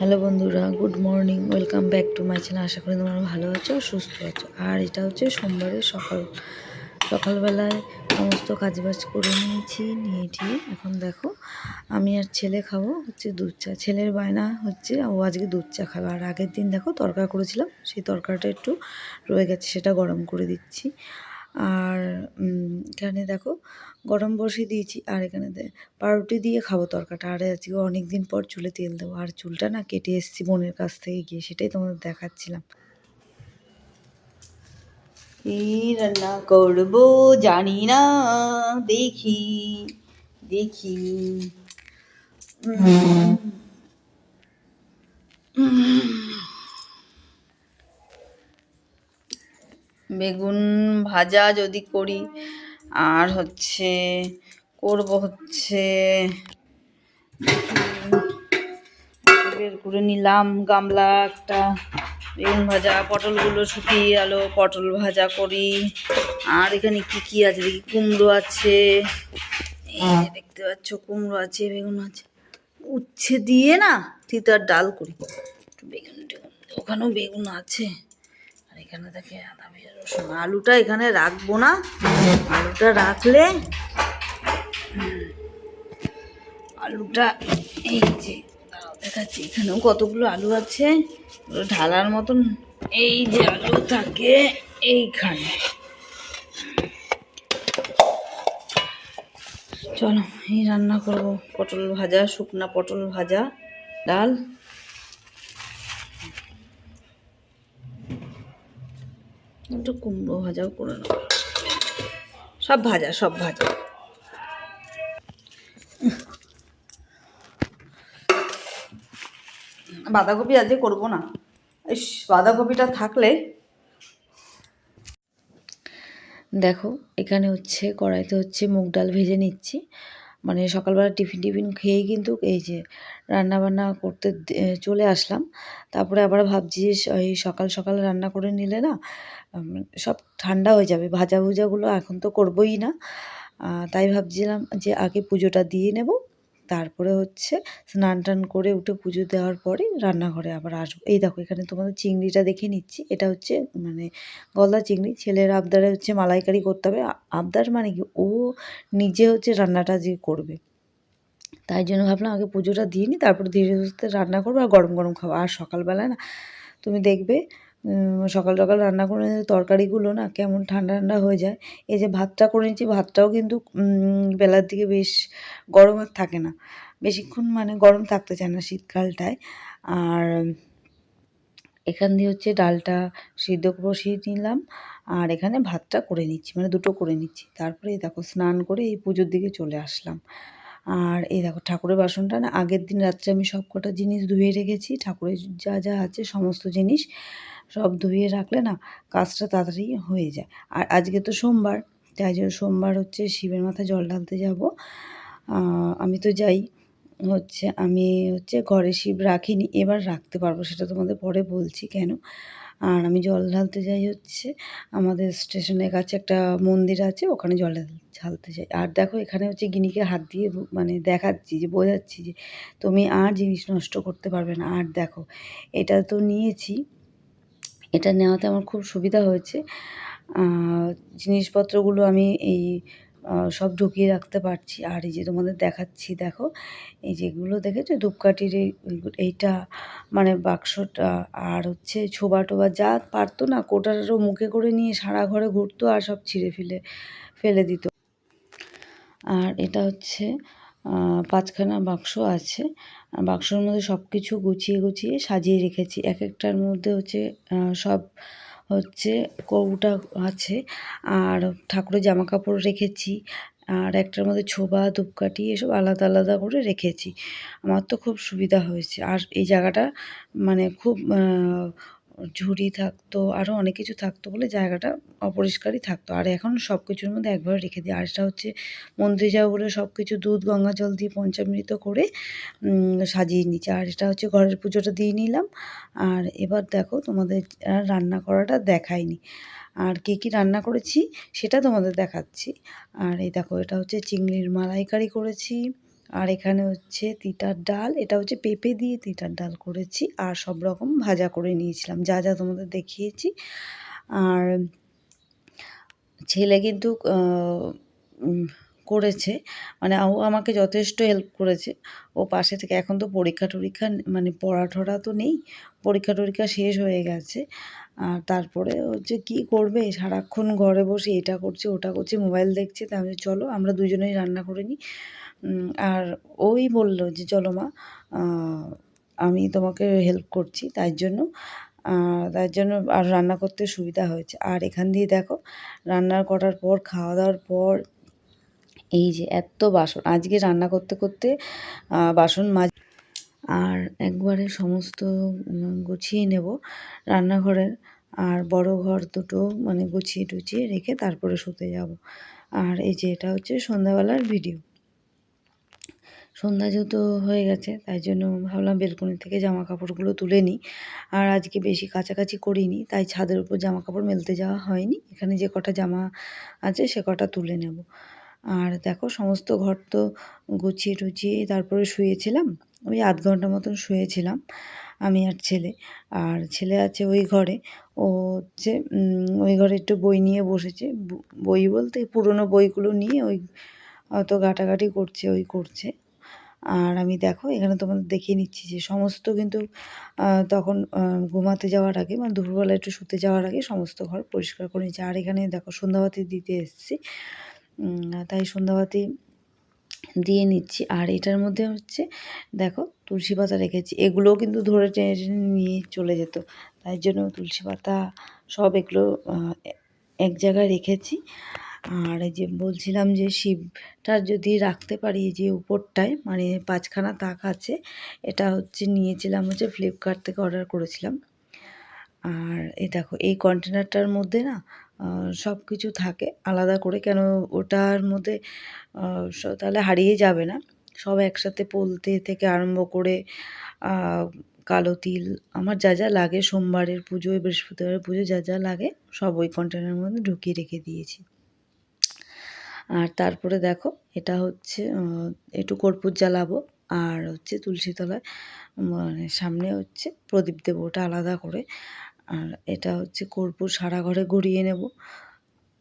Hello বন্ধুরা, good morning, welcome back to my channel. আশা করি তোমরা ভালো আছো, সুস্থ আছো। আর এটা হচ্ছে সোমবারের সকাল। সকালবেলায় সমস্ত কাজবাজ করে নিয়েছি, নিয়ে ঠিয়ে এখন দেখো আমি আর ছেলে খাব হচ্ছে দুধ চা। ছেলের বায়না হচ্ছে ও আজকে দুধ চা খাবে। আর আগের দিন দেখো তরকা করেছিলাম, সেই তরকাটা একটু রয়ে গেছে, সেটা গরম করে দিচ্ছি। আর এখানে দেখো গরম বসিয়ে দিয়েছি, আর এখানে পাউরুটি দিয়ে খাব তরকাটা, আর আজকে অনেক দিন পর চুলে তেল দেবো, আর চুলটা না কেটে এসেছি বোনের কাছ থেকে গিয়ে, সেটাই তোমাদের দেখাচ্ছিলাম কি রান্না করব জানি না, দেখি দেখি উম। বেগুন ভাজা যদি করি আর হচ্ছে করব হচ্ছে বের করে নিলাম গামলা একটা বেগুন ভাজা পটলগুলো শুকিয়ে গেল পটল ভাজা করি। আর এখানে কি কি আছে? দেখি কুমড়ো আছে দেখতে পাচ্ছ কুমড়ো আছে বেগুন আছে। উচ্ছে দিয়ে না তিতার ডাল করি। একটু বেগুন টেগুন ওখানেও বেগুন আছে। এখানে দেখে আদা রসুন। আলুটা এখানে রাখব না। আলুটা রাখলে আলুটা এই যে দেখাচ্ছি। এখানেও কতগুলো আলু আছে? ঢালার মতন এই যে আলু থাকে এইখানে। চলো, এই রান্না করব। পটল ভাজা, শুকনা পটল ভাজা, ডাল। একটু কুমড়ো ভাজাও করে নেব সব ভাজা সব ভাজা। বাঁধাকপি আজকে করব না। ইস, বাঁধাকপিটা থাকলে দেখো, এখানে হচ্ছে, কড়াইতে হচ্ছে মুগ ডাল ভেজে নিচ্ছি। মানে সকালবেলা টিফিন টিফিন খেয়েই কিন্তু এই যে রান্নাবান্না করতে চলে আসলাম। তারপরে আবার ভাবছি এই সকাল সকাল রান্না করে নিলে না সব ঠান্ডা হয়ে যাবে। ভাজা ভুজাগুলো এখন তো করবোই না। তাই ভাবছিলাম যে আগে পুজোটা দিয়ে নেব। তারপরে হচ্ছে স্নান টান করে উঠে পুজো দেওয়ার পরে রান্নাঘরে আবার আসব। এই দেখো, এখানে তোমাদের চিংড়িটা দেখে নিচ্ছি। এটা হচ্ছে মানে গলদা চিংড়ি। ছেলের আবদারে হচ্ছে মালাইকারি করতে হবে। আবদার মানে কি? ও নিজে হচ্ছে রান্নাটা যে করবে। তাই জন্য ভাবলাম আগে পুজোটা দিয়ে নিই, তারপর ধীরে সুস্থে রান্না করব আর গরম গরম খাব। আর সকালবেলা না, তুমি দেখবে সকাল সকাল রান্না করে তরকারিগুলো না কেমন ঠান্ডা ঠান্ডা হয়ে যায়। এই যে ভাতটা করে নিচ্ছি ভাতটাও কিন্তু বেলার দিকে বেশ গরম আর থাকে না। বেশিক্ষণ মানে গরম থাকতে চায় না শীতকালটায়। আর এখান দিয়ে হচ্ছে ডালটা সিদ্ধ বসিয়ে নিলাম। আর এখানে ভাতটা করে নিচ্ছি মানে দুটো করে নিচ্ছি। তারপরে দেখো স্নান করে এই পুজোর দিকে চলে আসলাম। আর এই দেখো ঠাকুরের বাসনটা না আগের দিন রাত্রে আমি সব কটা জিনিস ধুয়ে রেখেছি। ঠাকুরের যা যা আছে সমস্ত জিনিস। সব ধুয়ে রাখলে না কাজটা তাড়াতাড়ি হয়ে যায়। আর আজকে তো সোমবার, তাই জন্য সোমবার হচ্ছে শিবের মাথায় জল ঢালতে যাব। আমি তো যাই, হচ্ছে আমি হচ্ছে ঘরে শিব রাখিনি, এবার রাখতে পারব সেটা তোমাদের পরে বলছি কেন। আর আমি জল ঢালতে যাই হচ্ছে, আমাদের স্টেশনের কাছে একটা মন্দির আছে, ওখানে জল ঢাল- ঢালতে যাই। আর দেখো এখানে হচ্ছে গিনিকে হাত দিয়ে মানে দেখাচ্ছি যে, বোঝাচ্ছি যে, তুমি আর জিনিস নষ্ট করতে পারবে না। আর দেখো, এটা তো নিয়েছি এটা নেওয়াতে আমার খুব সুবিধা হয়েছে। জিনিসপত্রগুলো আমি এই সব ঢুকিয়ে রাখতে পারছি। আর এই যে তোমাদের দেখাচ্ছি, দেখো, এই যেগুলো দেখেছ? ধূপকাঠির এই এইটা মানে বাক্সটা, আর হচ্ছে ছোবা টোবা, যা পারতো না কোটারও মুখে করে নিয়ে সারা ঘরে ঘুরতো আর সব ছিঁড়ে ফেলে ফেলে দিত। আর এটা হচ্ছে পাঁচখানা বাক্স আছে। বাক্সর মধ্যে সব কিছু গুছিয়ে গুছিয়ে সাজিয়ে রেখেছি। এক একটার মধ্যে হচ্ছে সব হচ্ছে কৌটা আছে আর ঠাকুরের জামা কাপড় রেখেছি আর একটার মধ্যে ছোবা, ধূপকাঠি এসব আলাদা আলাদা করে রেখেছি। আমার তো খুব সুবিধা হয়েছে। আর এই জায়গাটা মানে খুব ঝুড়ি থাকতো আরও অনেক কিছু থাকতো বলে জায়গাটা অপরিষ্কারই থাকতো। আর এখন সব কিছুর মধ্যে একবারে রেখে দিই। আর এটা হচ্ছে মন্দিরে যাব বলে সব কিছু দুধ, গঙ্গা জল দিয়ে পঞ্চামৃত করে সাজিয়ে নিচ্ছি। আর এটা হচ্ছে ঘরের পুজোটা দিয়ে নিলাম। আর এবার দেখো তোমাদের রান্না করাটা দেখায়নি আর কী কী রান্না করেছি সেটা তোমাদের দেখাচ্ছি। আর এই দেখো এটা হচ্ছে চিংড়ির মালাইকারি করেছি। আর এখানে হচ্ছে তিতার ডাল, এটা হচ্ছে পেঁপে দিয়ে তিতার ডাল করেছি আর সব রকম ভাজা করে নিয়েছিলাম, যা যা তোমাদের দেখিয়েছি। আর ছেলে কিন্তু করেছে মানে ও আমাকে যথেষ্ট হেল্প করেছে। ও পাশে থেকে এখন তো পরীক্ষা টরীক্ষা মানে পড়া টড়া তো নেই, পরীক্ষা টরীক্ষা শেষ হয়ে গেছে। আর তারপরে হচ্ছে কী করবে, সারাক্ষণ ঘরে বসে এটা করছে, ওটা করছে, মোবাইল দেখছে, তাহলে চলো আমরা দুজনেই রান্না করে নিই। আর ওই বলল যে, চলো মা আমি তোমাকে হেল্প করছি। তাই জন্য তার জন্য আর রান্না করতে সুবিধা হয়েছে। আর এখান দিয়ে দেখো, রান্না করার পর, খাওয়া দাওয়ার পর, এই যে এত বাসন। আজকে রান্না করতে করতে বাসন মাজ, আর একবারে সমস্ত গুছিয়ে নেব রান্নাঘরের। আর বড় ঘর দুটো মানে গুছিয়ে টুছিয়ে রেখে তারপরে শুতে যাব। আর এই যে এটা হচ্ছে সন্ধ্যাবেলার ভিডিও সন্ধ্যা যেহেতু হয়ে গেছে, তাই জন্য ভাবলাম বেলকনি থেকে জামা কাপড়গুলো তুলে নিই। আর আজকে বেশি কাছাকাছি করিনি, তাই ছাদের উপর জামা কাপড় মেলতে যাওয়া হয়নি। এখানে যে কটা জামা আছে, সে কটা তুলে নেব। আর দেখো, সমস্ত ঘর তো গুছিয়ে টুছিয়ে তারপরে শুয়েছিলাম, ওই আধ ঘণ্টা মতন শুয়েছিলাম আমি আর ছেলে। আর ছেলে আছে ওই ঘরে, ও হচ্ছে ওই ঘরে একটু বই নিয়ে বসেছে। বই বলতে পুরনো বইগুলো নিয়ে ওই অত ঘাটাঘাটি করছে, ওই করছে। আর আমি দেখো, এখানে তোমাদের দেখিয়ে নিচ্ছি যে সমস্ত কিন্তু তখন ঘুমাতে যাওয়ার আগে মানে দুপুরবেলা একটু শুতে যাওয়ার আগে সমস্ত ঘর পরিষ্কার করে নিচ্ছি। আর এখানে দেখো, সন্ধ্যাবাতি দিতে এসেছি। তাই সন্ধ্যাবাতি দিয়ে নিচ্ছি। আর এটার মধ্যে হচ্ছে, দেখো, তুলসী পাতা রেখেছি। এগুলোও কিন্তু ধরে টেনে টেনে নিয়ে চলে যেত। তাই জন্য তুলসী পাতা সব এগুলো এক জায়গায় রেখেছি। আর যে বলছিলাম যে শিবটা যদি রাখতে পারি যে উপরটায় মানে পাঁচখানা তাক আছে, এটা হচ্ছে নিয়েছিলাম হচ্ছে ফ্লিপকার্ট থেকে অর্ডার করেছিলাম। আর এই দেখো, এই কন্টেনারটার মধ্যে না সব কিছু থাকে, আলাদা করে কেন ওটার মধ্যে তাহলে হারিয়ে যাবে না। সব একসাথে পলতে থেকে আরম্ভ করে কালো তিল, আমার যা যা লাগে, সোমবারের পুজো, বৃহস্পতিবারের পুজো যা যা লাগে, সব ওই কন্টেনারের মধ্যে ঢুকিয়ে রেখে দিয়েছি। আর তারপরে দেখো, এটা হচ্ছে একটু কর্পূর জ্বালাবো আর হচ্ছে তুলসী তলায় মানে সামনে হচ্ছে প্রদীপ দেবো ওটা আলাদা করে। আর এটা হচ্ছে কর্পূর সারা ঘরে ঘুরিয়ে নেব।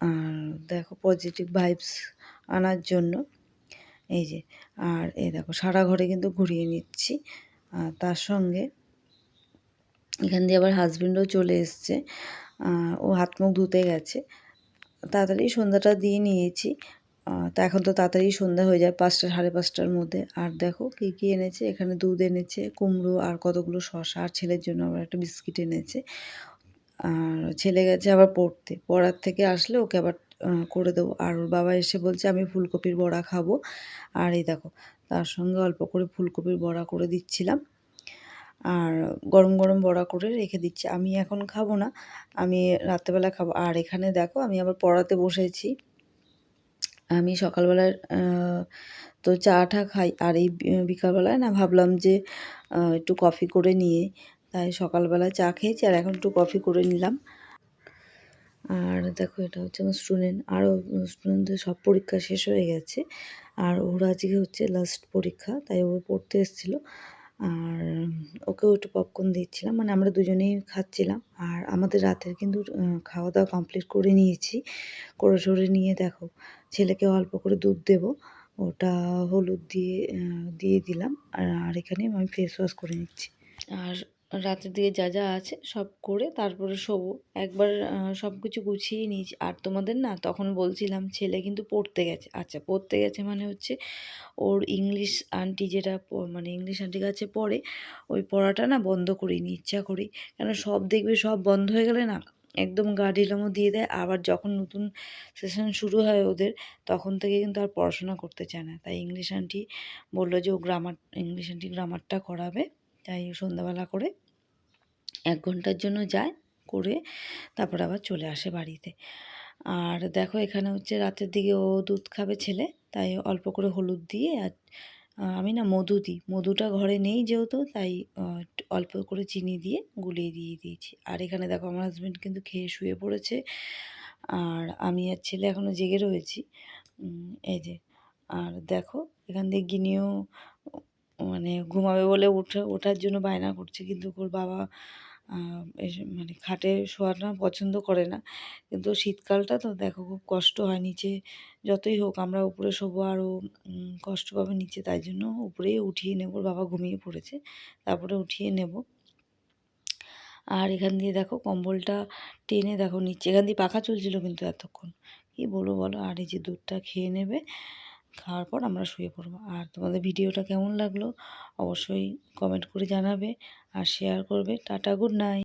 আর দেখো পজিটিভ ভাইবস আনার জন্য। এই যে, আর এই দেখো সারা ঘরে কিন্তু ঘুরিয়ে নিচ্ছি। আর তার সঙ্গে এখান দিয়ে আবার হাজবেন্ডও চলে এসছে। ও হাত মুখ ধুতে গেছে। তাড়াতাড়ি সন্ধ্যাটা দিয়ে নিয়েছি। তা এখন তো তাড়াতাড়ি সন্ধ্যা হয়ে যায় পাঁচটা, সাড়ে পাঁচটার মধ্যে। আর দেখো কী কী এনেছে? এখানে দুধ এনেছে, কুমড়ো আর কতগুলো শশা আর ছেলের জন্য আবার একটা বিস্কিট এনেছে। আর ছেলে গেছে আবার পড়তে। পড়ার থেকে আসলে ওকে আবার করে দেবো। আর ওর বাবা এসে বলছে, আমি ফুলকপির বড়া খাব। আর এই দেখো, তার সঙ্গে অল্প করে ফুলকপির বড়া করে দিচ্ছিলাম। আর গরম গরম বড়া করে রেখে দিচ্ছি। আমি এখন খাব না। আমি রাত্রেবেলা খাব। আর এখানে দেখো, আমি আবার পড়াতে বসেছি। আমি সকালবেলার তো চা টা খাই। আর এই বিকালবেলায় না ভাবলাম যে একটু কফি করে নিয়ে, তাই সকালবেলা চা খেয়েছি আর এখন একটু কফি করে নিলাম। আর দেখো, এটা হচ্ছে আমার স্টুডেন্ট আরও স্টুডেন্টদের সব পরীক্ষা শেষ হয়ে গেছে। আর ওর আজকে হচ্ছে লাস্ট পরীক্ষা, তাই ও পড়তে এসেছিল। আর ওকেও একটু পপকর্ন দিচ্ছিলাম মানে আমরা দুজনেই খাচ্ছিলাম। আর আমাদের রাতের কিন্তু খাওয়া দাওয়া কমপ্লিট করে নিয়েছি। করে সরে নিয়ে দেখো, ছেলেকে অল্প করে দুধ দেব। ওটা হলুদ দিয়ে দিয়ে দিলাম। আর আর এখানে আমি ফেস ওয়াশ করে নিচ্ছি। আর রাতের দিকে যা যা আছে সব করে তারপরে শোবো। একবার সব কিছু গুছিয়ে নিয়েছি। আর তোমাদের না, তখন বলছিলাম ছেলে কিন্তু পড়তে গেছে। আচ্ছা পড়তে গেছে মানে হচ্ছে ওর ইংলিশ আন্টি যেটা মানে ইংলিশ আন্টির কাছে পড়ে, ওই পড়াটা না বন্ধ করিনি ইচ্ছা করি। কেন সব দেখবে সব বন্ধ হয়ে গেলে না, একদম গা ঢিলামো দিয়ে দেয়। আবার যখন নতুন সেশন শুরু হয় ওদের, তখন থেকে কিন্তু আর পড়াশোনা করতে চায় না। তাই ইংলিশ আন্টি বলল যে ও গ্রামার, ইংলিশ আন্টি গ্রামারটা করাবে, তাই সন্ধ্যাবেলা করে এক ঘণ্টার জন্য যায় করে তারপর আবার চলে আসে বাড়িতে। আর দেখো এখানে হচ্ছে রাতের দিকে ও দুধ খাবে ছেলে, তাই অল্প করে হলুদ দিয়ে আর আমি না মধু দিই। মধুটা ঘরে নেই যেহেতু, তাই অল্প করে চিনি দিয়ে গুলিয়ে দিয়ে দিয়েছি। আর এখানে দেখো আমার হাজব্যান্ড কিন্তু খেয়ে শুয়ে পড়েছে। আর আমি আর ছেলে এখনও জেগে রয়েছি। এই যে, আর দেখো এখান দিয়ে গিনিও মানে ঘুমাবে বলে উঠে, ওঠার জন্য বায়না করছে। কিন্তু ওর বাবা মানে খাটে শোয়াটা পছন্দ করে না। কিন্তু শীতকালটা তো দেখো খুব কষ্ট হয় নিচে যতই হোক, আমরা উপরে শোবো আরও কষ্ট পাবে নিচে। তাই জন্য উপরেই উঠিয়ে নেব। বাবা ঘুমিয়ে পড়েছে, তারপরে উঠিয়ে নেব। আর এখান দিয়ে দেখো কম্বলটা টেনে দেখো নিচে। এখান দিয়ে পাখা চলছিল কিন্তু এতক্ষণ। কি বলব বলো? আর এই যে দুধটা খেয়ে নেবে খাওয়ার পর আমরা শুয়ে পড়ব। আর তোমাদের ভিডিওটা কেমন লাগল অবশ্যই কমেন্ট করে জানাবে আর শেয়ার করবে। Tata good night